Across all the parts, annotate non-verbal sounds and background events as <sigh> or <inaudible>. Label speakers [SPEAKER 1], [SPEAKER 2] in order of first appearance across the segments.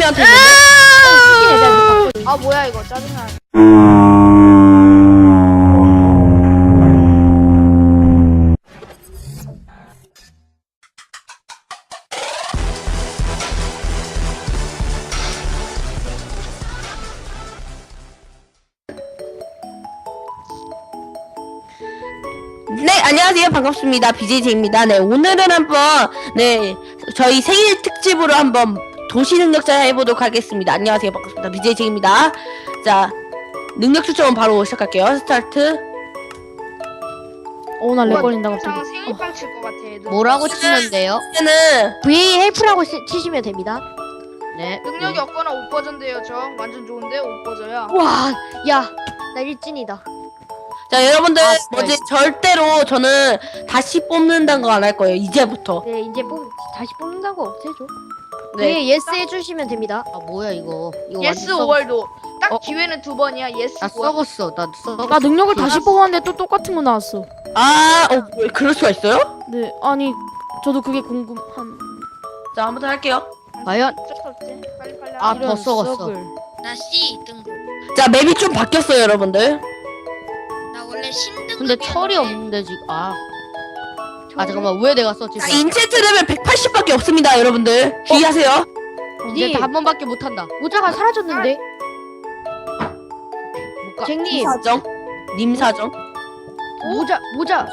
[SPEAKER 1] 하면 되는데.
[SPEAKER 2] 아 뭐야 이거 짜증나.
[SPEAKER 1] 네, 안녕하세요. 반갑습니다. BJJ입니다. 네, 오늘은 한번, 네, 저희 생일 특집으로 한번 도시 능력자 해보도록 하겠습니다. 안녕하세요. 반갑습니다. BJJ입니다. 자, 능력 추첨 바로 시작할게요. 스타트.
[SPEAKER 3] 어, 나렉 걸린다 갑자기.
[SPEAKER 2] 상 생일빵 칠 것 같아.
[SPEAKER 4] 뭐라고 치는데요?
[SPEAKER 1] 이제는,
[SPEAKER 3] V 헬프라고 시- 치시면 됩니다.
[SPEAKER 4] 네.
[SPEAKER 2] 능력이 없거나 5버전데요 저. 완전 좋은데 5버전이야.
[SPEAKER 3] 와, 야, 나 일진이다.
[SPEAKER 1] 자, 여러분들,
[SPEAKER 4] 아,
[SPEAKER 1] 뭐지,
[SPEAKER 4] 네.
[SPEAKER 1] 절대로 저는 다시 뽑는다는 거 안 할 거예요. 이제부터.
[SPEAKER 3] 네, 이제 뽑 다시 뽑는다고 없애줘.
[SPEAKER 1] 네.
[SPEAKER 3] 네, 예스 해주시면 됩니다.
[SPEAKER 4] 아 뭐야 이거? 이거
[SPEAKER 2] 예스
[SPEAKER 4] 완전
[SPEAKER 2] 5월도. 딱
[SPEAKER 4] 어?
[SPEAKER 2] 기회는 두 번이야. 예스
[SPEAKER 4] 나
[SPEAKER 2] 5월.
[SPEAKER 4] 썩었어. 나 썩었어.
[SPEAKER 5] 나 능력을 다시 뽑았는데 또 똑같은 거 나왔어.
[SPEAKER 1] 아, 어, 왜 그럴 수가 있어요?
[SPEAKER 5] 네, 아니 저도 그게 궁금함.
[SPEAKER 1] 자, 한번 더 할게요.
[SPEAKER 4] 과연
[SPEAKER 2] 어쩔 수 없지. 빨리 빨리.
[SPEAKER 4] 아,
[SPEAKER 2] 하자.
[SPEAKER 4] 더 썩었어.
[SPEAKER 5] 썩을.
[SPEAKER 6] 나 C 등급.
[SPEAKER 1] 자, 맵이 좀 바뀌었어요, 여러분들.
[SPEAKER 6] 나 원래 신등급.
[SPEAKER 4] 근데 철이 없는데 지금 아. 아 잠깐만 왜 내가 썼지?
[SPEAKER 1] 자, 인체트 레벨 180밖에 없습니다, 여러분들. 주의하세요.
[SPEAKER 4] 이제 니한 번밖에 못 한다.
[SPEAKER 3] 모자가 사라졌는데.
[SPEAKER 4] 못 가.
[SPEAKER 3] 쟁님,
[SPEAKER 1] 사정. 님 사정.
[SPEAKER 3] 모자, 모자.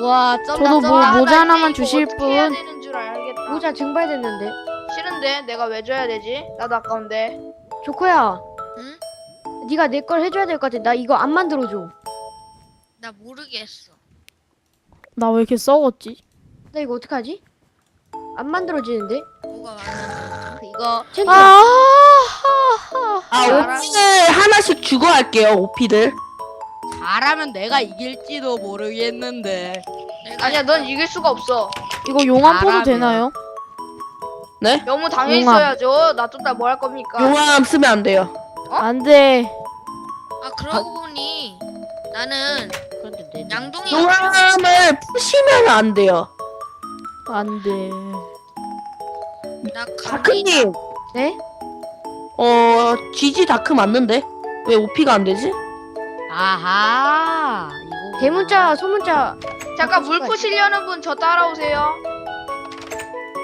[SPEAKER 4] 우와 쩐다
[SPEAKER 5] 저도 뭐
[SPEAKER 4] 쩐다.
[SPEAKER 5] 모자
[SPEAKER 2] 나
[SPEAKER 5] 하나만
[SPEAKER 2] 이제
[SPEAKER 5] 주실
[SPEAKER 2] 해야
[SPEAKER 5] 분.
[SPEAKER 2] 되는 줄 알겠다.
[SPEAKER 3] 모자 증발됐는데.
[SPEAKER 2] 싫은데 내가 왜 줘야 되지? 나도 아까운데.
[SPEAKER 3] 조코야.
[SPEAKER 6] 응?
[SPEAKER 3] 네가 내 걸 해줘야 될 것 같아. 나 이거 안 만들어줘.
[SPEAKER 6] 나 모르겠어.
[SPEAKER 5] 나 왜 이렇게 썩었지?
[SPEAKER 3] 나 이거 어떡하지? 안 만들어지는데?
[SPEAKER 6] 뭐가 많아.
[SPEAKER 4] 이거
[SPEAKER 3] 챙겨.
[SPEAKER 5] 아,
[SPEAKER 1] 아, 오피를 하나씩 주고 할게요, 오피들.
[SPEAKER 4] 잘하면 내가 이길지도 모르겠는데.
[SPEAKER 2] 아니야 넌 이길 수가 없어.
[SPEAKER 5] 이거 용암 포도
[SPEAKER 4] 잘하면.
[SPEAKER 5] 되나요?
[SPEAKER 1] 네?
[SPEAKER 2] 너무 당해
[SPEAKER 5] 용암.
[SPEAKER 2] 있어야죠. 놔뒀다 뭐 할 겁니까?
[SPEAKER 1] 용암 쓰면 안 돼요.
[SPEAKER 2] 어?
[SPEAKER 5] 안 돼.
[SPEAKER 6] 아 그러고 보니 나는 양동이
[SPEAKER 1] 용암을 푸시면 안 돼요.
[SPEAKER 5] 안 돼.
[SPEAKER 6] 나
[SPEAKER 1] 다크님,
[SPEAKER 3] 네?
[SPEAKER 1] 어, GG 다크 맞는데? 왜 오피가 안 되지?
[SPEAKER 4] 아하. 이거
[SPEAKER 3] 대문자, 소문자.
[SPEAKER 2] 잠깐 물
[SPEAKER 3] 수가
[SPEAKER 2] 푸시려는 분 저 따라오세요.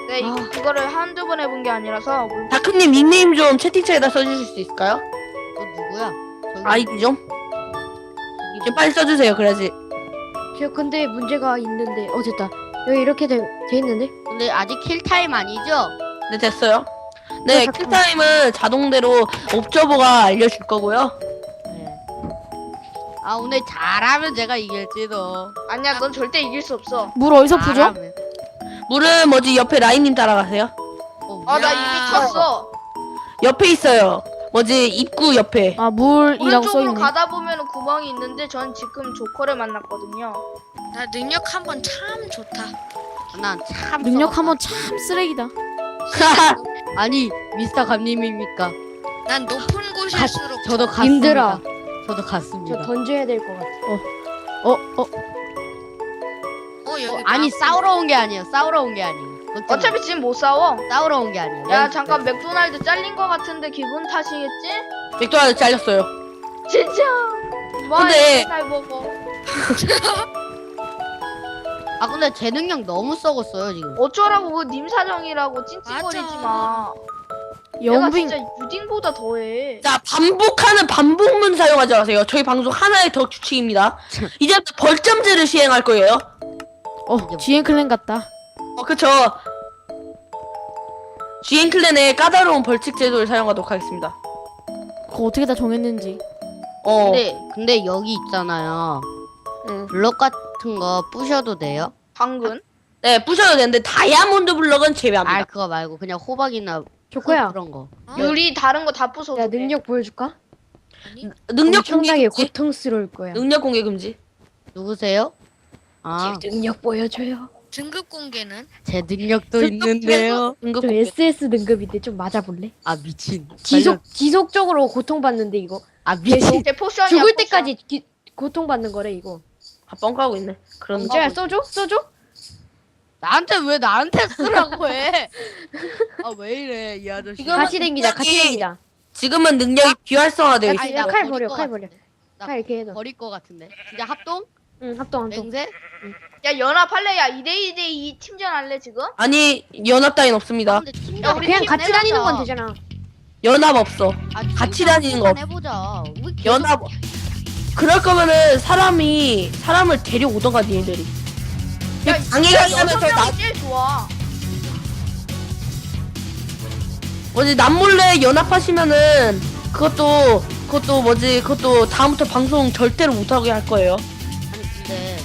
[SPEAKER 2] 네, 이-
[SPEAKER 3] 아.
[SPEAKER 2] 그거를 한두 번 해본 게 아니라서 물
[SPEAKER 1] 다크님 닉네임 좀 채팅창에다 써주실 수 있을까요?
[SPEAKER 4] 너 누구야? 저기
[SPEAKER 1] 아이디 좀? 좀 빨리 써주세요, 그래야지.
[SPEAKER 3] 저 근데 문제가 있는데. 어, 됐다. 여기 이렇게 돼, 돼 있는데?
[SPEAKER 4] 근데 아직 킬 타임 아니죠?
[SPEAKER 1] 네, 됐어요. 네,
[SPEAKER 3] 네,
[SPEAKER 1] 킬타임은 자동대로 옵저버가 알려줄 거고요.
[SPEAKER 4] 네. 아 오늘 잘하면 제가 이길지도.
[SPEAKER 2] 아니야, 넌 절대 이길 수 없어.
[SPEAKER 5] 물 어디서 푸죠?
[SPEAKER 4] 잘하면.
[SPEAKER 1] 물은 뭐지, 옆에 라인님 따라가세요.
[SPEAKER 4] 어,
[SPEAKER 2] 아, 나
[SPEAKER 6] 야.
[SPEAKER 2] 이미 쳤어.
[SPEAKER 1] 옆에 있어요. 뭐지, 입구 옆에.
[SPEAKER 5] 아 물이라고 써
[SPEAKER 2] 오른쪽으로
[SPEAKER 5] 있네.
[SPEAKER 2] 가다 보면 구멍이 있는데 전 지금 조커를 만났거든요.
[SPEAKER 6] 나 능력 한 번 참 좋다.
[SPEAKER 4] 난참
[SPEAKER 5] 능력 한번 참 쓰레기다. <laughs>
[SPEAKER 4] 아니 미스터 감님입니까?
[SPEAKER 6] 난 높은 곳일수록
[SPEAKER 4] 저도. 갔습니다.
[SPEAKER 3] 님들아.
[SPEAKER 4] 저도
[SPEAKER 3] 저
[SPEAKER 4] 갔습니다.
[SPEAKER 3] 던져야 될 것 같아.
[SPEAKER 5] 어, 어,
[SPEAKER 6] 어 여기
[SPEAKER 4] 어, 아니
[SPEAKER 6] 막-
[SPEAKER 4] 싸우러 온 게 아니에요. 싸우러 온 게 아니에요.
[SPEAKER 2] 어차피 지금 못 싸워.
[SPEAKER 4] 싸우러 온 게 아니에요.
[SPEAKER 2] 야,
[SPEAKER 4] 연-
[SPEAKER 2] 잠깐 맥도날드 잘린 거 같은데 기분 탓이겠지?
[SPEAKER 1] 맥도날드 잘렸어요.
[SPEAKER 2] 진짜. 와,
[SPEAKER 1] 근데-
[SPEAKER 2] 잘 먹어. <laughs>
[SPEAKER 4] 아 근데 제 능력 너무 썩었어요 지금.
[SPEAKER 2] 어쩌라고 그 님 사정이라고 찡찡거리지. 마. 내가
[SPEAKER 5] 영빙.
[SPEAKER 2] 진짜 유딩보다 더해.
[SPEAKER 1] 자, 반복하는 반복문 사용하지 마세요. 저희 방송 하나의 더 규칙입니다. <laughs> 이제부터 벌점제를 시행할 거예요.
[SPEAKER 5] 어, 지엔 클랜 같다.
[SPEAKER 1] 어, 그쵸. GN 클랜의 까다로운 벌칙 제도를 사용하도록 하겠습니다.
[SPEAKER 5] 그거 어떻게 다 정했는지.
[SPEAKER 1] 어,
[SPEAKER 4] 근데 근데 여기 있잖아요.
[SPEAKER 1] 응.
[SPEAKER 4] 블럭 같은 거 부셔도 돼요?
[SPEAKER 2] 당근.
[SPEAKER 1] 네, 부셔도 되는데 다이아몬드 블럭은 제외합니다.
[SPEAKER 4] 아 그거 말고 그냥 호박이나
[SPEAKER 3] 조코야.
[SPEAKER 4] 그런 거.
[SPEAKER 6] 어?
[SPEAKER 2] 유리 다른 거 다 부숴도
[SPEAKER 3] 야,
[SPEAKER 2] 돼.
[SPEAKER 3] 능력 보여줄까?
[SPEAKER 6] 아니
[SPEAKER 1] 능력 공개
[SPEAKER 3] 엄청나게
[SPEAKER 1] 금지.
[SPEAKER 3] 고통스러울 거야.
[SPEAKER 1] 능력 공개 금지.
[SPEAKER 4] 누구세요? 아,
[SPEAKER 3] 능력 보여줘요.
[SPEAKER 6] 등급 공개는
[SPEAKER 4] 제 능력도 있는데요.
[SPEAKER 3] 저
[SPEAKER 1] 공개.
[SPEAKER 3] SS 등급인데 좀 맞아볼래?
[SPEAKER 4] 아 미친.
[SPEAKER 3] 지속 지속적으로 고통받는데 이거
[SPEAKER 4] 아 미친.
[SPEAKER 2] 제 포션이야.
[SPEAKER 3] 죽을
[SPEAKER 2] 포션.
[SPEAKER 3] 때까지 기, 고통받는 거래 이거.
[SPEAKER 1] 아, 뻥까고 있네. 그런.
[SPEAKER 3] 진짜야 써줘? 써줘?
[SPEAKER 4] 아,
[SPEAKER 3] 써줘?
[SPEAKER 7] 어,
[SPEAKER 4] 뭐. 나한테 왜 나한테 쓰라고 해? 아 왜 이래 이 아저씨.
[SPEAKER 1] 지금-
[SPEAKER 3] 같이 댕기자 같이 댕기자
[SPEAKER 1] 지금은 능력이 비활성화되어 있어.
[SPEAKER 4] 아니,
[SPEAKER 3] 야, 나칼
[SPEAKER 4] 버릴
[SPEAKER 3] 버려 것칼
[SPEAKER 4] 같은데.
[SPEAKER 3] 버려 나칼 이렇게 해서
[SPEAKER 4] 버릴 것 같은데. 진짜 합동?
[SPEAKER 3] 응 합동 합동
[SPEAKER 4] 맹세?
[SPEAKER 2] 야 연합할래? 야 2대2 대2 팀전 할래 지금?
[SPEAKER 1] 아니 연합 따윈 없습니다.
[SPEAKER 4] 근데 팀
[SPEAKER 2] 야, 우리
[SPEAKER 3] 그냥
[SPEAKER 2] 팀
[SPEAKER 3] 같이
[SPEAKER 4] 해보자.
[SPEAKER 3] 다니는 건 되잖아
[SPEAKER 1] 연합 없어.
[SPEAKER 4] 아,
[SPEAKER 1] 같이
[SPEAKER 4] 팀
[SPEAKER 1] 다니는 거
[SPEAKER 4] 해보자. 우리 계속
[SPEAKER 1] 연합. 그럴 거면은 사람이 사람을 데려오던가 니네들이.
[SPEAKER 2] 야
[SPEAKER 1] 방해가 있으면 저 나,
[SPEAKER 2] 명이 제일 좋아.
[SPEAKER 1] 뭐지 남몰래 연합하시면은 그것도 그것도 뭐지 그것도 다음부터 방송 절대로 못하게 할 거예요.
[SPEAKER 4] 아니 근데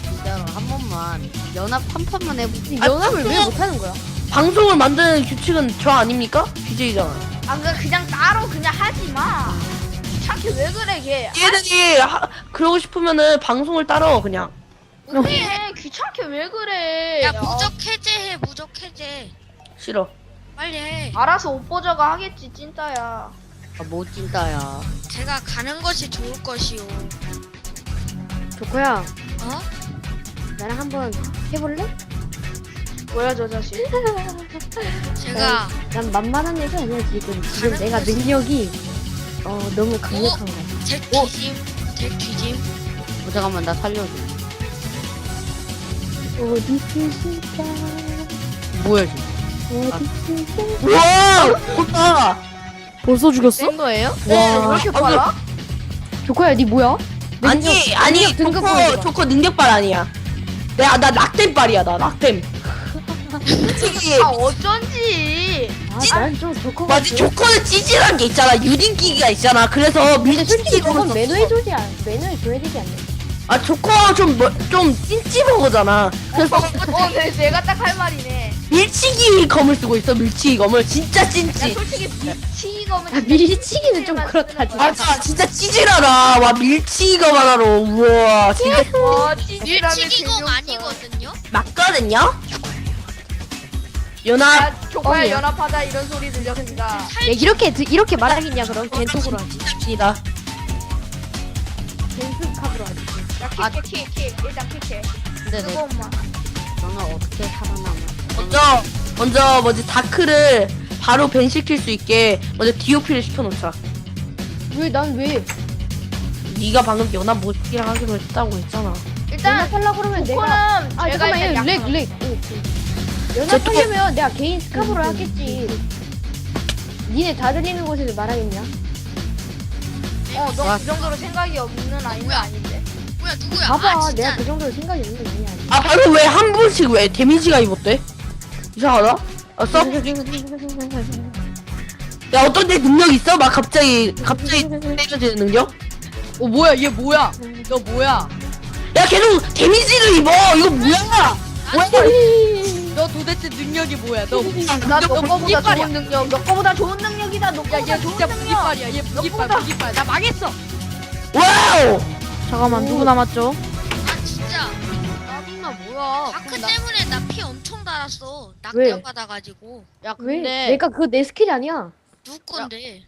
[SPEAKER 4] 번만 연합 한 판만 해보자.
[SPEAKER 3] 이 연합을 왜 못하는 거야
[SPEAKER 1] 방송을 만드는 규칙은 저 아닙니까? BJ잖아.
[SPEAKER 2] 아 그냥 그냥 따로 그냥 하지 마. 귀찮게 왜 그래 걔?
[SPEAKER 1] 얘들이 하, 그러고 싶으면은 방송을 따라 그냥.
[SPEAKER 2] 그래 귀찮게 왜 그래?
[SPEAKER 6] 야
[SPEAKER 2] 야,
[SPEAKER 6] 무적 해제해 무적 해제.
[SPEAKER 1] 싫어.
[SPEAKER 6] 빨리 해.
[SPEAKER 2] 알아서 옷보자가 하겠지 찐따야.
[SPEAKER 4] 아뭐 찐따야.
[SPEAKER 6] 제가 가는 것이 좋을 것이오.
[SPEAKER 3] 조커야
[SPEAKER 6] 어?
[SPEAKER 3] 나랑 한번 해볼래?
[SPEAKER 2] 뭐야 저 자식? <laughs>
[SPEAKER 6] 제가
[SPEAKER 3] 난 만만한 애가 아니야 지금 지금 내가
[SPEAKER 6] 거지.
[SPEAKER 3] 능력이 어 너무 강력한 거야
[SPEAKER 6] 제 뒤짐 제 뒤짐.
[SPEAKER 4] 어, 잠깐만 나 살려줘.
[SPEAKER 3] 어디 있을까
[SPEAKER 4] 뭐야 지금?
[SPEAKER 3] 어디 있을까
[SPEAKER 1] 우와! 오빠!
[SPEAKER 5] 벌써 죽였어?
[SPEAKER 4] 센 거예요?
[SPEAKER 2] 왜 이렇게 빨라?
[SPEAKER 3] 조커야 니 뭐야?
[SPEAKER 1] 아니 아니
[SPEAKER 3] 능력 등급
[SPEAKER 1] 조커. 조커 능력발 아니야. 내가 나 낙템발이야 나 낙템. 솔직히
[SPEAKER 2] 아 어쩐지.
[SPEAKER 3] 아난좀 조커가
[SPEAKER 1] 맞지 조커는 찌질한 게 있잖아 유린기가 있잖아 그래서
[SPEAKER 3] 근데 솔직히 그건 매너에 줘지 않 매너에 줘야 되지 않나
[SPEAKER 1] 아 조커 좀좀 찐찌한 거잖아 그래서
[SPEAKER 2] 어 내, 내가 딱 할 말이네.
[SPEAKER 1] 밀치기 검을 쓰고 있어 밀치기 검을. 진짜
[SPEAKER 2] 야
[SPEAKER 1] 찐찌
[SPEAKER 2] 솔직히 미치검은
[SPEAKER 3] 아 밀치기는 좀 그렇다 진짜
[SPEAKER 1] 맞아 진짜 찌질하다. 와 밀치기 검 하나로. 우와 진짜.
[SPEAKER 2] 와 재미없어.
[SPEAKER 6] 아니거든요.
[SPEAKER 1] 맞거든요? 연합.
[SPEAKER 2] 야 조커야
[SPEAKER 3] 어디야?
[SPEAKER 2] 연합하자 이런 소리 들렸습니다.
[SPEAKER 3] 야 이렇게 드- 이렇게 말하겠냐 그럼? 겐톡으로 하지.
[SPEAKER 1] 입니다.
[SPEAKER 3] 겐스캅으로 하지.
[SPEAKER 2] 야 킥해 킥킥 일단
[SPEAKER 4] 내
[SPEAKER 2] 뜨거운만.
[SPEAKER 4] 너는 어떻게 살아남아?
[SPEAKER 1] 먼저 먼저 뭐지 다크를 바로 밴시킬 수 있게 먼저 DOP를 시켜놓자
[SPEAKER 3] 왜 난 왜?
[SPEAKER 1] 네가 방금 연합 못기랑 하기로 했다고 했잖아
[SPEAKER 2] 일단
[SPEAKER 3] 연합하려고 그러면 내가 아
[SPEAKER 2] 제가
[SPEAKER 3] 잠깐만
[SPEAKER 2] 일단
[SPEAKER 3] 얘렉 렉. 연합하려면 내가 개인 스카브로 하겠지. 니네 다 들리는 곳에서 말하겠냐?
[SPEAKER 2] 어, 너그 정도로 생각이 없는 아이는
[SPEAKER 6] 뭐야?
[SPEAKER 2] 아닌데.
[SPEAKER 6] 뭐야 누구야?
[SPEAKER 3] 봐봐,
[SPEAKER 6] 아 진짜.
[SPEAKER 3] 내가 그 정도로 생각이 없는 게 아니야.
[SPEAKER 1] 아 방금 왜 한 분씩 왜 데미지가 입었대? 이상하다 아 써? 야 어떤 데 능력 있어? 막 갑자기 갑자기 때려지는 능력?
[SPEAKER 4] 어 뭐야 얘 뭐야? 너 뭐야?
[SPEAKER 1] 야 계속 데미지를 입어 이거 뭐야 뭐야
[SPEAKER 4] 너 도대체 능력이 뭐야? 너
[SPEAKER 2] 나
[SPEAKER 4] 너
[SPEAKER 2] 너거보다
[SPEAKER 4] 무기빨이야.
[SPEAKER 2] 좋은 능력. 너거보다 좋은 능력이다.
[SPEAKER 4] 야,
[SPEAKER 2] 너거보다
[SPEAKER 4] 얘
[SPEAKER 2] 좋은
[SPEAKER 4] 진짜
[SPEAKER 2] 능력.
[SPEAKER 4] 무기빨이야. 얘 무기빨,
[SPEAKER 2] 너보다-
[SPEAKER 4] 무기빨. 나 망했어.
[SPEAKER 1] 와우
[SPEAKER 5] 잠깐만 누구 남았죠?
[SPEAKER 6] 아 진짜.
[SPEAKER 4] 짜증나 뭐야?
[SPEAKER 6] 다크
[SPEAKER 4] 그럼 나-
[SPEAKER 6] 때문에 나 피 엄청 달았어.
[SPEAKER 3] 왜?
[SPEAKER 6] 낙량 받아가지고.
[SPEAKER 4] 야
[SPEAKER 3] 왜?
[SPEAKER 4] 근데
[SPEAKER 3] 내가 그거 내 스킬이 아니야.
[SPEAKER 6] 누구 건데?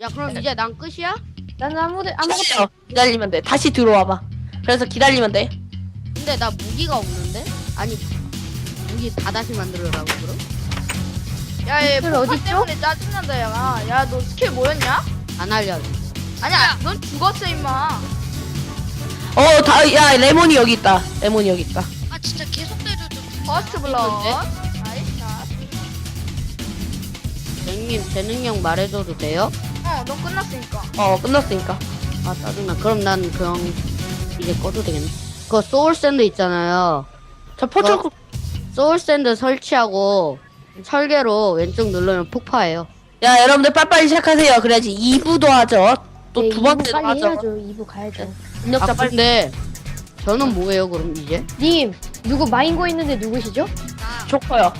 [SPEAKER 4] 야 그럼 이제 난 끝이야?
[SPEAKER 3] 난 아무데 아무것도
[SPEAKER 1] 기다려 기다리면 돼 다시 들어와봐 그래서 기다리면 돼
[SPEAKER 4] 근데 나 무기가 없는데? 아니 무기 다 다시 만들으라고 그럼?
[SPEAKER 2] 야, 얘
[SPEAKER 3] 스킬
[SPEAKER 2] 폭파
[SPEAKER 3] 어딨죠?
[SPEAKER 2] 때문에 짜증난다, 야. 야, 너 스킬 뭐였냐?
[SPEAKER 4] 안 알려줘.
[SPEAKER 2] 아니야, 넌 죽었어, 임마.
[SPEAKER 1] 어 다 야 레몬이 여기 있다 레몬이 여기 있다
[SPEAKER 6] 아 진짜 계속.
[SPEAKER 2] 퍼스트? 나이스. 샷.
[SPEAKER 4] 쟁님 제 능력 말해줘도 돼요?
[SPEAKER 2] 어, 너 끝났으니까.
[SPEAKER 1] 어 끝났으니까
[SPEAKER 4] 아 짜증나. 그럼 난 그냥 이제 꺼도 되겠네. 그 소울 샌드 있잖아요.
[SPEAKER 1] 저 포천
[SPEAKER 4] 소울 샌드 설치하고 설계로 왼쪽 누르면 폭파해요.
[SPEAKER 1] 야 여러분들 빨리빨리 시작하세요 그래야지 2부도 하죠 또
[SPEAKER 3] 네,
[SPEAKER 1] 두
[SPEAKER 3] 이부
[SPEAKER 1] 번째도
[SPEAKER 3] 빨리
[SPEAKER 1] 하죠
[SPEAKER 3] 해야죠. 2부 가야죠.
[SPEAKER 1] 능력자
[SPEAKER 4] 아
[SPEAKER 1] 빨리
[SPEAKER 4] 근데 저는 뭐예요 그럼 이제?
[SPEAKER 3] 님 누구 마인고 있는데 누구시죠?
[SPEAKER 6] 나
[SPEAKER 1] 좋고요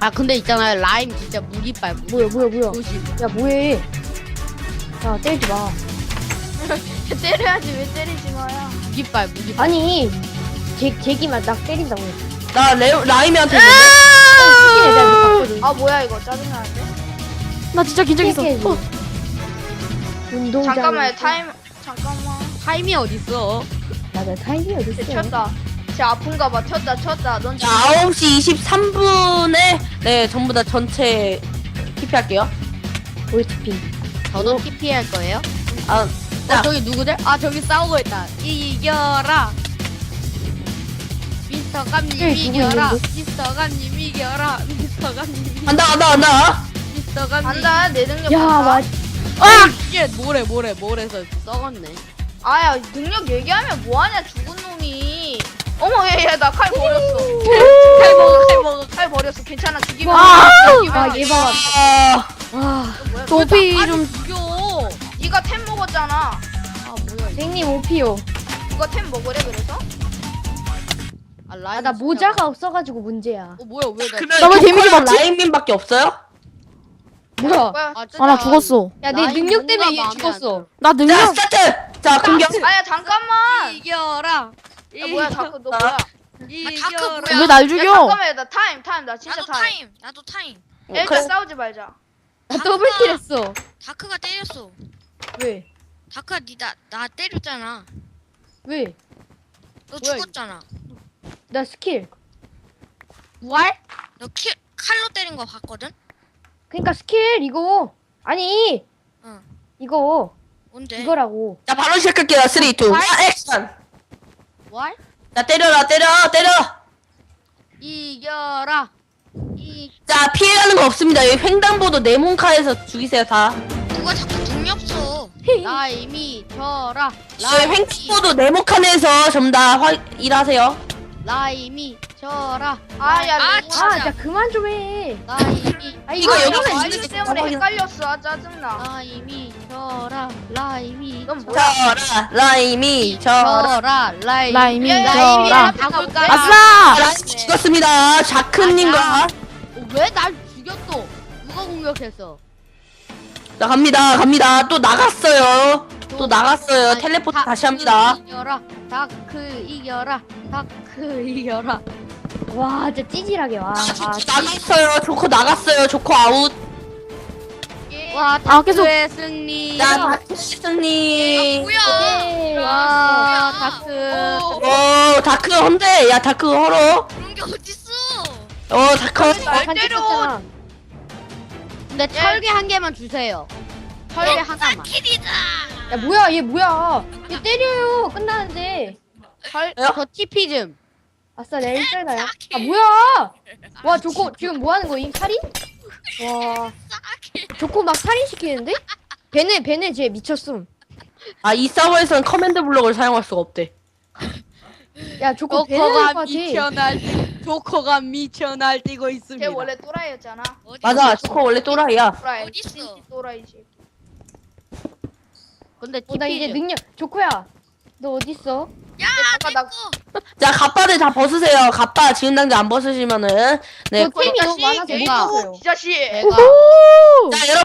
[SPEAKER 4] 아 근데 있잖아요 라임 진짜 무기빨 무기
[SPEAKER 3] 뭐야 뭐야 뭐야?
[SPEAKER 4] 조심.
[SPEAKER 3] 야 뭐해? 야 때리지 마. <laughs>
[SPEAKER 2] 때려야지, 왜 때리지 마야.
[SPEAKER 4] 무기빨 무기빨.
[SPEAKER 3] 아니 제 제기만 나 때린다고.
[SPEAKER 1] 나 레, 라임이한테 있는데
[SPEAKER 3] 봤거든.
[SPEAKER 2] 아, 뭐야, 이거. 짜증나는데?
[SPEAKER 5] 나 진짜 긴장했어. 어,
[SPEAKER 3] 운동장.
[SPEAKER 2] 잠깐만, 타임. 잠깐만.
[SPEAKER 4] 타임이 어딨어?
[SPEAKER 3] 맞아 타임이 어딨어?
[SPEAKER 2] 데쳤다. 진짜 아픈가 봐 쳤다 쳤다 넌
[SPEAKER 1] 자, 9시 23분에 네, 전부 다 전체 TP 할게요.
[SPEAKER 3] OTP.
[SPEAKER 4] 저도 TP 할 거예요.
[SPEAKER 1] 아, 자,
[SPEAKER 4] 어, 저기 누구들? 아 저기 싸우고 있다. 이겨라. 미스터 감님
[SPEAKER 3] 누구
[SPEAKER 4] 이겨라.
[SPEAKER 3] 있는데?
[SPEAKER 4] 미스터 감님 이겨라. 미스터 감님.
[SPEAKER 1] 간다, 간다, 간다.
[SPEAKER 4] 미스터 감님.
[SPEAKER 2] 간다 내 능력
[SPEAKER 3] 야. 와,
[SPEAKER 4] 아! 이게 뭐래 뭐래 뭐래서 썩었네.
[SPEAKER 2] 아야 능력 얘기하면 뭐하냐 죽은 놈이 어머 얘나 칼 버렸어 칼 먹어 칼 먹어 칼 버렸어 괜찮아 죽이면
[SPEAKER 5] 아!
[SPEAKER 3] 아, 얘 봐.
[SPEAKER 1] 아,
[SPEAKER 2] 뭐야
[SPEAKER 5] 도피
[SPEAKER 2] 왜 나-
[SPEAKER 5] 좀
[SPEAKER 2] 죽여 네가 템 먹었잖아
[SPEAKER 4] 아 뭐야 이거.
[SPEAKER 3] 님 오피요.
[SPEAKER 2] 누가 템 먹으래 그래서?
[SPEAKER 4] 아,
[SPEAKER 3] 아,
[SPEAKER 4] 라인
[SPEAKER 3] 나
[SPEAKER 4] 진짜
[SPEAKER 3] 모자가 없어가지고 문제야.
[SPEAKER 4] 어 뭐야 왜 나?
[SPEAKER 5] 나왜 데미지
[SPEAKER 1] 조커랑
[SPEAKER 5] 받지?
[SPEAKER 1] 라인민밖에 없어요?
[SPEAKER 3] 뭐야?
[SPEAKER 2] 뭐야
[SPEAKER 4] 아,
[SPEAKER 5] 아 나 죽었어.
[SPEAKER 3] 야, 내
[SPEAKER 4] 라인
[SPEAKER 3] 능력 때문에
[SPEAKER 4] 뭔가
[SPEAKER 3] 얘
[SPEAKER 4] 마음에 안
[SPEAKER 3] 죽었어.
[SPEAKER 5] 나
[SPEAKER 1] 자,
[SPEAKER 5] 능력
[SPEAKER 1] 스타트! 자, 공격.
[SPEAKER 2] 아야 잠깐만
[SPEAKER 4] 이겨라.
[SPEAKER 2] 야 뭐야 자꾸 너 뭐야
[SPEAKER 6] 아, 다크
[SPEAKER 4] 이겨라.
[SPEAKER 6] 뭐야?
[SPEAKER 5] 왜 날
[SPEAKER 2] 야
[SPEAKER 5] 죽여?
[SPEAKER 2] 잠깐만 나 타임 타임 나 진짜
[SPEAKER 6] 나도
[SPEAKER 2] 타임
[SPEAKER 6] 타임. 나도 타임.
[SPEAKER 1] 어,
[SPEAKER 2] 일단
[SPEAKER 1] 그래.
[SPEAKER 2] 싸우지 말자
[SPEAKER 3] 나 더블킬 했어.
[SPEAKER 6] 다크가 때렸어.
[SPEAKER 3] 왜?
[SPEAKER 6] 다크가 니나 나 때렸잖아.
[SPEAKER 3] 왜?
[SPEAKER 6] 너
[SPEAKER 4] 뭐야,
[SPEAKER 6] 죽었잖아.
[SPEAKER 3] 나 스킬.
[SPEAKER 4] 부활?
[SPEAKER 6] 너 킬, 칼로 때린 거 봤거든?
[SPEAKER 3] 그니까 스킬 이거. 아니.
[SPEAKER 6] 응.
[SPEAKER 3] 이거.
[SPEAKER 6] 뭔데?
[SPEAKER 3] 이거라고.
[SPEAKER 1] 자, 바로 시작할게요. 3, 2, 1, 액션!
[SPEAKER 4] 부활?
[SPEAKER 1] 자, 때려라, 때려, 때려!
[SPEAKER 4] 이겨라. 이
[SPEAKER 1] 자, 피해가는 거 없습니다. 여기 횡단보도 네몬카에서 죽이세요, 다.
[SPEAKER 6] 누가 자꾸 능력 써.
[SPEAKER 4] 라임이 져라.
[SPEAKER 1] 여기 횡단보도 네모칸에서 전부 다 화, 일하세요.
[SPEAKER 4] 라임 이 져라.
[SPEAKER 2] 아 야
[SPEAKER 6] 아,
[SPEAKER 2] 너
[SPEAKER 6] 진짜.
[SPEAKER 3] 아, 자 그만 좀 해.
[SPEAKER 4] 라임이
[SPEAKER 3] 아,
[SPEAKER 1] 이거
[SPEAKER 3] 이거
[SPEAKER 1] 여기
[SPEAKER 3] 여기
[SPEAKER 1] 있는
[SPEAKER 2] 아이유
[SPEAKER 1] 게
[SPEAKER 2] 때문에
[SPEAKER 1] 대박이다.
[SPEAKER 2] 헷갈렸어 아 짜증나
[SPEAKER 4] 라임이 져라. 라임이
[SPEAKER 2] 넌 뭐야
[SPEAKER 1] 저라, 라임이, 저라.
[SPEAKER 4] 져라.
[SPEAKER 2] 야, 야,
[SPEAKER 5] 져라.
[SPEAKER 4] 바꿀까요?
[SPEAKER 5] 아싸!
[SPEAKER 1] 라임 죽었습니다. 자크님과.
[SPEAKER 4] 왜날 죽였어? 누가 공격했어?
[SPEAKER 1] 자, 갑니다, 갑니다. 또 나갔어요. 또 나갔어요. 텔레포트
[SPEAKER 4] 다크
[SPEAKER 1] 다시 합니다.
[SPEAKER 4] 이겨라. 다크 이겨라. 다크 이겨라.
[SPEAKER 3] 와, 진짜 찌질하게 와.
[SPEAKER 1] 아,
[SPEAKER 3] 아,
[SPEAKER 1] 조커 나갔어요. 조커 나갔어요. 조커 아웃.
[SPEAKER 4] 와
[SPEAKER 5] 아, 계속-
[SPEAKER 4] 다크의 승리.
[SPEAKER 1] 자, 다크 승리.
[SPEAKER 6] 뭐야?
[SPEAKER 3] 네.
[SPEAKER 4] 와? 다크.
[SPEAKER 1] 오, 다크 헌데. 야, 다크 헐어.
[SPEAKER 6] 그런 게 어딨어?
[SPEAKER 1] 어, 다크 헐어.
[SPEAKER 2] 날 때려.
[SPEAKER 3] 찍었잖아.
[SPEAKER 4] 근데 철개 한 개만 주세요. 철개 하나만.
[SPEAKER 6] 킬이다.
[SPEAKER 3] 야, 뭐야, 얘 뭐야. 얘 때려요. 끝나는데.
[SPEAKER 4] 철. 저 TP 좀.
[SPEAKER 3] 아싸, 내가 일절가요? 아, 뭐야! 와, 조코, 지금 뭐 하는 거임? 살인? 와. 조코 막 살인 시키는데? 베네, 베네, 쟤 미쳤음.
[SPEAKER 1] 아, 이 서버에서는 커맨드 블록을 사용할 수가 없대.
[SPEAKER 3] 야, 조코 베네 될것 같아.
[SPEAKER 4] 날 조커가 미쳐 날뛰고 있습니다.
[SPEAKER 2] 걔 원래 또라이였잖아
[SPEAKER 6] 어디
[SPEAKER 1] 맞아, 조커 원래 또라이야.
[SPEAKER 2] 또라이
[SPEAKER 6] 어딨어?
[SPEAKER 2] 진짜 또라이지
[SPEAKER 4] 근데
[SPEAKER 3] 어, 나 이제
[SPEAKER 4] 좀.
[SPEAKER 3] 능력, 조코야. 너 어딨어?
[SPEAKER 6] 야,
[SPEAKER 2] 잠깐,
[SPEAKER 6] 내
[SPEAKER 2] 나-
[SPEAKER 6] 거. <laughs>
[SPEAKER 1] 자, 갑바들 다 벗으세요. 갑바 지금 당장 안 벗으시면은. 네.
[SPEAKER 3] 너 템이 너무 많아서 못.
[SPEAKER 2] 이 자식
[SPEAKER 4] 내가
[SPEAKER 1] 자, 여러분.